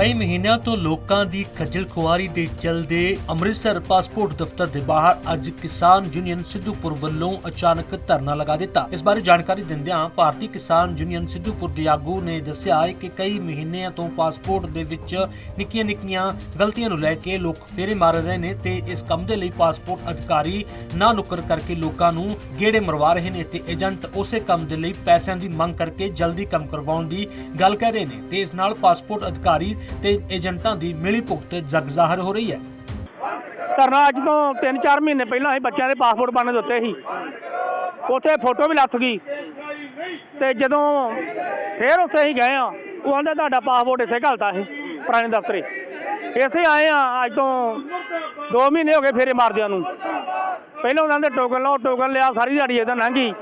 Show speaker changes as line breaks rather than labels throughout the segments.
ਕਈ ਮਹੀਨਿਆਂ ਤੋਂ ਲੋਕਾਂ ਦੀ ਖੱਜਲ ਖੁਆਰੀ ਦੇ ਚਲਦੇ ਅੰਮ੍ਰਿਤਸਰ ਪਾਸਪੋਰਟ ਦਫ਼ਤਰ ਦੇ ਬਾਹਰ ਅੱਜ ਕਿਸਾਨ ਯੂਨੀਅਨ ਸਿੱਧੂਪੁਰ ਵੱਲੋਂ ਅਚਾਨਕ ਧਰਨਾ ਲਗਾ ਦਿੱਤਾ। ਇਸ ਬਾਰੇ ਜਾਣਕਾਰੀ ਦਿੰਦਿਆਂ ਭਾਰਤੀ ਕਿਸਾਨ ਯੂਨੀਅਨ ਸਿੱਧੂਪੁਰ ਦੇ ਆਗੂ ਨੇ ਦੱਸਿਆ ਹੈ ਕਿ ਕਈ ਮਹੀਨਿਆਂ ਤੋਂ ਪਾਸਪੋਰਟ ਦੇ ਵਿੱਚ ਨਿੱਕੀਆਂ-ਨਿੱਕੀਆਂ ਗਲਤੀਆਂ ਨੂੰ ਲੈ ਕੇ ਲੋਕ ਫੇਰੇ ਮਾਰ ਰਹੇ ਨੇ ਤੇ ਇਸ ਕੰਮ ਦੇ ਲਈ ਪਾਸਪੋਰਟ ਅਧਿਕਾਰੀ ਨਾ ਨੁਕਰ ਕਰਕੇ ਲੋਕਾਂ ਨੂੰ ਗੇੜੇ ਮਰਵਾ ਰਹੇ ਨੇ ਤੇ ਏਜੰਟ ਉਸੇ ਕੰਮ ਦੇ ਲਈ ਪੈਸਿਆਂ ਦੀ ਮੰਗ ਕਰਕੇ ਜਲਦੀ ਕੰਮ ਕਰਵਾਉਣ ਦੀ ਗੱਲ ਕਰ ਰਹੇ ਨੇ। ਤੇ ਇਸ ਨਾਲ ਪਾਸਪੋਰਟ ਅਧਿਕਾਰੀ ਤੇ ਏਜੰਟਾਂ ਦੀ ਮਿਲੀ ਭੁਗਤ ਜਗ ਜ਼ਾਹਰ ਹੋ ਰਹੀ ਹੈ।
ਧਰਨਾ ਅੱਜ ਤੋਂ 3-4 ਮਹੀਨੇ ਪਹਿਲਾਂ ਅਸੀਂ ਬੱਚਿਆਂ ਦੇ ਪਾਸਪੋਰਟ ਬਣਨ ਦਿੱਤੇ ਸੀ ਉੱਥੇ ਫੋਟੋ ਵੀ ਲੱਥ ਗਈ। ਤੇ ਜਦੋਂ ਫੇਰ ਉੱਥੇ ਅਸੀਂ ਗਏ ਆ, ਉਹ ਆਂਦਾ ਤੁਹਾਡਾ ਪਾਸਪੋਰਟ ਇੱਥੇ ਘਲਤਾ ਸੀ, ਪੁਰਾਣੇ ਦਫ਼ਤਰੇ। ਇੱਥੇ ਆਏ ਆ, ਅੱਜ ਤੋਂ 2 ਮਹੀਨੇ ਹੋ ਗਏ ਫੇਰੇ ਮਾਰਦਿਆਂ ਨੂੰ। ਪਹਿਲਾਂ ਉਹਨਾਂ ਦੇ ਟੋਕਨ ਲਓ, ਟੋਕਨ ਲਿਆ, ਸਾਰੀ ਦਿਹਾੜੀ ਇਹਦਾ ਲੰਘੀ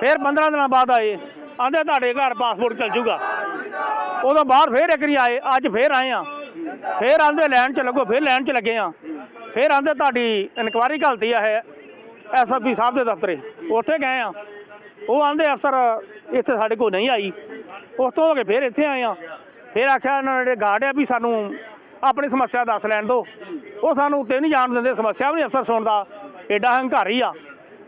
ਫੇਰ 15 ਦਿਨਾਂ ਬਾਅਦ ਆਏ। ਆਂਦੇ ਤੁਹਾਡੇ ਘਰ ਪਾਸਪੋਰਟ ਚੱਲ ਜੂਗਾ। ਉਦੋਂ ਬਾਹਰ ਫੇਰ ਇੱਕ ਵਾਰੀ ਆਏ, ਅੱਜ ਫੇਰ ਆਏ ਆ ਫੇਰ ਆਂਦੇ ਲੈਣ ਚ ਲੱਗੋ, ਫੇਰ ਲੈਣ ਚ ਲੱਗੇ ਆ ਫੇਰ ਆਂਦੇ ਤੁਹਾਡੀ ਇਨਕੁਆਰੀ ਘਲਤੀ ਆ ਹੈ ਐਸਐਸਪੀ ਸਾਹਿਬ ਦੇ ਦਫ਼ਤਰੇ। ਉੱਥੇ ਗਏ ਆ ਉਹ ਆਂਦੇ, ਅਫਸਰ, ਇੱਥੇ ਸਾਡੇ ਕੋਲ ਨਹੀਂ ਆਈ। ਉਸ ਤੋਂ ਹੋ ਕੇ ਫੇਰ ਇੱਥੇ ਆਏ ਆ ਫੇਰ ਆਖਿਆ ਇਹਨਾਂ ਜਿਹੜੇ ਗਾਰਡ ਆ ਵੀ ਸਾਨੂੰ ਆਪਣੀ ਸਮੱਸਿਆ ਦੱਸ ਲੈਣ ਦਿਓ। ਉਹ ਸਾਨੂੰ ਉੱਤੇ ਨਹੀਂ ਜਾਣ ਦਿੰਦੇ, ਸਮੱਸਿਆ ਵੀ ਨਹੀਂ ਅਫਸਰ ਸੁਣਦਾ। ਐਡਾ ਹੰਕਾਰੀ ਆ।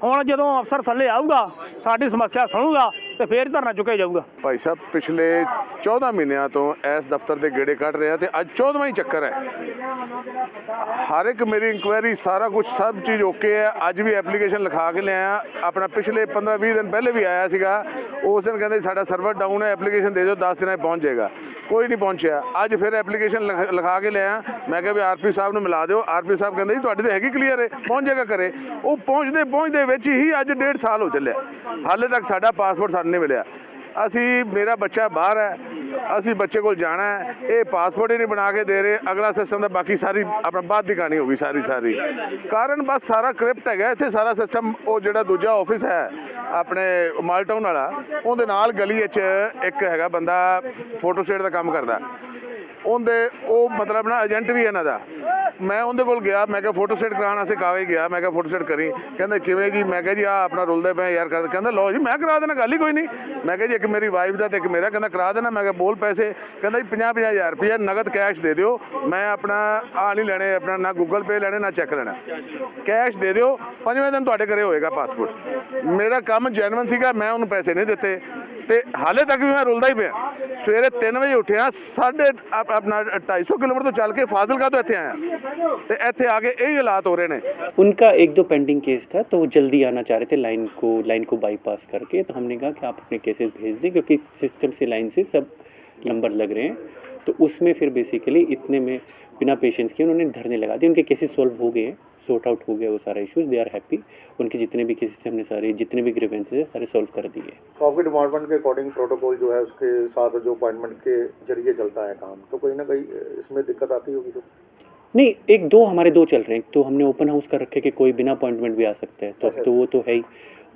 ਹੁਣ ਜਦੋਂ ਅਫਸਰ ਥੱਲੇ ਆਊਗਾ, ਸਾਡੀ ਸਮੱਸਿਆ ਸੁਣੂਗਾ ਤੇ ਫੇਰ ਧਰਨਾ ਚੁੱਕਿਆ ਜਾਊਗਾ।
ਭਾਈ ਸਾਹਿਬ, ਪਿਛਲੇ 14 ਮਹੀਨਿਆਂ ਤੋਂ ਇਸ ਦਫ਼ਤਰ ਦੇ ਗੇੜੇ ਕੱਢ ਰਹੇ ਆ ਤੇ ਅੱਜ 14ਵਾਂ ਹੀ ਚੱਕਰ ਹੈ। ਹਰ ਇੱਕ ਮੇਰੀ ਇਨਕੁਆਇਰੀ ਸਾਰਾ ਕੁਝ ਸਭ ਚੀਜ਼ ਓਕੇ ਹੈ। ਅੱਜ ਵੀ ਐਪਲੀਕੇਸ਼ਨ ਲਿਖਾ ਕੇ ਲਿਆਇਆ। ਆਪਣਾ ਪਿਛਲੇ 15-20 ਦਿਨ ਪਹਿਲੇ ਵੀ ਆਇਆ ਸੀਗਾ। ਉਸ ਦਿਨ ਕਹਿੰਦੇ ਸਾਡਾ ਸਰਵਰ ਡਾਊਨ ਹੈ ਐਪਲੀਕੇਸ਼ਨ ਦੇ ਦਿਓ 10 ਦਿਨਾਂ 'ਚ ਪਹੁੰਚ ਜਾਏਗਾ। ਕੋਈ ਨਹੀਂ ਪਹੁੰਚਿਆ। ਅੱਜ ਫਿਰ ਐਪਲੀਕੇਸ਼ਨ ਲਿਖ- ਲਿਖਾ ਕੇ ਲਿਆਇਆ। ਮੈਂ ਕਿਹਾ ਵੀ ਆਰਪੀ ਸਾਹਿਬ ਨੂੰ ਮਿਲਾ ਦਿਓ। ਆਰਪੀ ਸਾਹਿਬ ਕਹਿੰਦੇ ਜੀ, ਤੁਹਾਡੀ ਤਾਂ ਹੈਗੀ ਕਲੀਅਰ ਹੈ ਪਹੁੰਚ ਜਾਏਗਾ ਘਰੇ। ਉਹ ਪਹੁੰਚਦੇ ਪਹੁੰਚਦੇ ਵਿੱਚ ਹੀ ਅੱਜ ਡੇਢ ਸਾਲ ਹੋ ਚੱਲਿਆ। ਹਾਲੇ ਤੱਕ ਸਾਡਾ ਪਾਸਪੋਰਟ ਸਾਨੂੰ ਨਹੀਂ ਮਿਲਿਆ। ਅਸੀਂ, ਮੇਰਾ ਬੱਚਾ ਬਾਹਰ ਹੈ। ਅਸੀਂ ਬੱਚੇ ਕੋਲ ਜਾਣਾ ਹੈ। ਇਹ ਪਾਸਪੋਰਟ ਹੀ ਨਹੀਂ ਬਣਾ ਕੇ ਦੇ ਰਹੇ। ਅਗਲਾ ਸਿਸਟਮ ਦਾ ਬਾਕੀ ਸਾਰੀ, ਆਪਣਾ ਬਾਅਦ ਦੀ ਕਹਾਣੀ ਹੋ ਗਈ ਸਾਰੀ ਸਾਰੀ। ਕਾਰਨ ਬਸ ਸਾਰਾ ਕ੍ਰਿਪਟ ਹੈਗਾ। ਇੱਥੇ ਸਾਰਾ ਸਿਸਟਮ ਉਹ ਜਿਹੜਾ ਦੂਜਾ ਆਫਿਸ ਹੈ। ਆਪਣੇ ਮਾਲਟਾਊਨ ਵਾਲਾ, ਉਹਦੇ ਨਾਲ ਗਲੀ ਵਿੱਚ ਇੱਕ ਹੈਗਾ ਬੰਦਾ ਫੋਟੋ ਸਟੇਟ ਦਾ ਕੰਮ ਕਰਦਾ। ਉਹਦੇ, ਉਹ ਮਤਲਬ ਨਾ ਏਜੰਟ ਵੀ ਇਹਨਾਂ ਦਾ। ਮੈਂ ਉਹਦੇ ਕੋਲ ਗਿਆ, ਮੈਂ ਕਿਹਾ ਫੋਟੋ ਸੈਟ ਕਰਾਉਣ ਵਾਸਤੇ ਕਾਗਜ਼ ਗਿਆ, ਮੈਂ ਕਿਹਾ ਫੋਟੋ ਸਟੇਟ ਕਰੀ। ਕਹਿੰਦਾ, ਕਿਵੇਂ ਜੀ? ਮੈਂ ਕਿਹਾ ਜੀ ਆ ਆਪਣਾ ਰੁਲਦੇ ਪਏ ਯਾਰ ਕਰ ਕਹਿੰਦਾ, ਲਓ ਜੀ, ਮੈਂ ਕਰਾ ਦੇਣਾ, ਗੱਲ ਹੀ ਕੋਈ ਨਹੀਂ। ਮੈਂ ਕਿਹਾ ਜੀ, ਇੱਕ ਮੇਰੀ ਵਾਈਫ ਦਾ ਤੇ ਇੱਕ ਮੇਰਾ, ਕਹਿੰਦਾ, ਕਰਾ ਦੇਣਾ। ਮੈਂ ਕਿਹਾ, ਬੋਲ ਪੈਸੇ। ਕਹਿੰਦਾ ਜੀ 50 ਹਜ਼ਾਰ ਰੁਪਏ ਨਗਦ ਕੈਸ਼ ਦੇ ਦਿਓ। ਮੈਂ ਆਪਣਾ ਆ ਨਹੀਂ ਲੈਣੇ, ਆਪਣਾ ਨਾ ਗੂਗਲ ਪੇ ਲੈਣੇ, ਨਾ ਚੈੱਕ ਲੈਣਾ। ਕੈਸ਼ ਦੇ ਦਿਓ। ਪੰਜਵੇਂ ਦਿਨ ਤੁਹਾਡੇ ਘਰੇ ਹੋਏਗਾ ਪਾਸਪੋਰਟ ਮੇਰਾ ਕੰਮ ਜੈਨੂਇਨ ਸੀਗਾ, ਮੈਂ ਉਹਨੂੰ ਪੈਸੇ ਨਹੀਂ ਦਿੱਤੇ। ਤੇ ਹਾਲੇ ਤੱਕ ਵੀ ਮੈਂ ਰੁਲਦਾ ਹੀ ਪਿਆ। ਸਵੇਰੇ 3 ਵਜੇ ਉੱਠਿਆ ਸਾਢੇ ਆਪ- ਆਪਣਾ 250 ਕਿਲੋਮੀਟਰ ਤੋਂ ਚੱਲ ਕੇ ਫਾਜ਼ਿਲਕਾ ਤੋਂ ਇੱਥੇ ਆਇਆ ਤੇ ਇੱਥੇ ਆ ਕੇ ਇਹ ਹਾਲਾਤ ਹੋ ਰਹੇ ਨੇ
उनका एक दो पेंडिंग केस था तो वो जल्दी आना चाह रहे थे लाइन को लाइन को बाईपास करके तो हमने कहा कि आप अपने केसेस भेज दें क्योंकि सिस्टम से लाइन से सब नंबर लग रहे हैं तो उसमें फिर बेसिकली इतने में बिना पेशेंस के उन्होंने धरने लगा दिए उनके केसेस सॉल्व हो गए हैं सॉर्ट आउट हो गया वो सारा इश्यूज़ दे आर हैप्पी उनके जितने भी केसेस थे हमने सारे जितने भी ग्रीवेंसेस है सारे सॉल्व कर दिए।
आपके डिपार्टमेंट के अकॉर्डिंग प्रोटोकॉल जो है उसके साथ जो अपॉइंटमेंट के ज़रिए चलता है काम तो कहीं ना कहीं इसमें दिक्कत आती होगी तो?
नहीं एक दो हमारे दो चल रहे हैं। तो हमने ओपन हाउस कर रखे कि कोई बिना अपॉइंटमेंट भी आ सकता है तो अब तो वो तो है ही।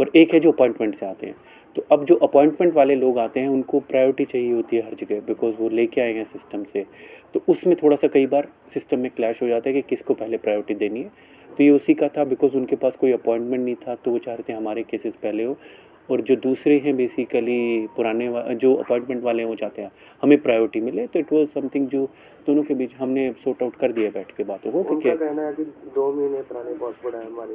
और एक है जो अपॉइंटमेंट से आते हैं। तो अब जो अपॉइंटमेंट वाले लोग आते हैं उनको प्रायोरिटी चाहिए होती है हर जगह बिकॉज़ वो लेके आए हैं सिस्टम से। तो उसमें थोड़ा सा कई बार सिस्टम में क्लैश हो जाता है कि किसको पहले प्रायोरिटी देनी है। तो ये उसी का था बिकॉज़ उनके पास कोई अपॉइंटमेंट नहीं था तो वो चाह रहे थे हमारे केसेस पहले हो। और जो दूसरे हैं बेसिकली पुराने जो अपॉइंटमेंट वाले हैं वो चाहते हैं हमें प्रायोरिटी मिले। तो इट वॉज़ समथिंग जो दोनों के बीच हमने सॉर्ट आउट कर दिया बैठ के बातों को
कहना है दो महीने पुराने पासपोर्ट है हमारे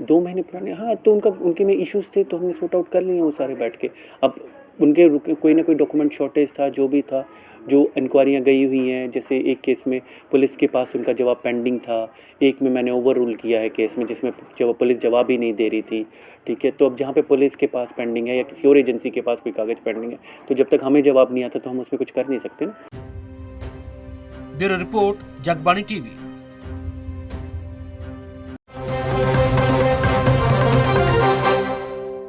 दो महीने पुराने हाँ तो उनका उनके में इश्यूज़ थे तो हमने सॉर्ट आउट कर लिए वो सारे बैठ के। अब उनके कोई ना कोई डॉक्यूमेंट शॉर्टेज था, जो भी था, जो इंक्वायरियाँ गई हुई हैं, जैसे एक केस में पुलिस के पास उनका जवाब पेंडिंग था, एक में मैंने ओवर रूल किया है केस में, जिसमें जब पुलिस जवाब ही नहीं दे रही थी, ठीक है? तो अब जहाँ पे पुलिस के पास पेंडिंग है, या किसी और एजेंसी के पास कोई कागज़ पेंडिंग है तो जब तक हमें जवाब नहीं आता तो हम उसमें कुछ कर नहीं सकते ना।
Report, Jagbani TV.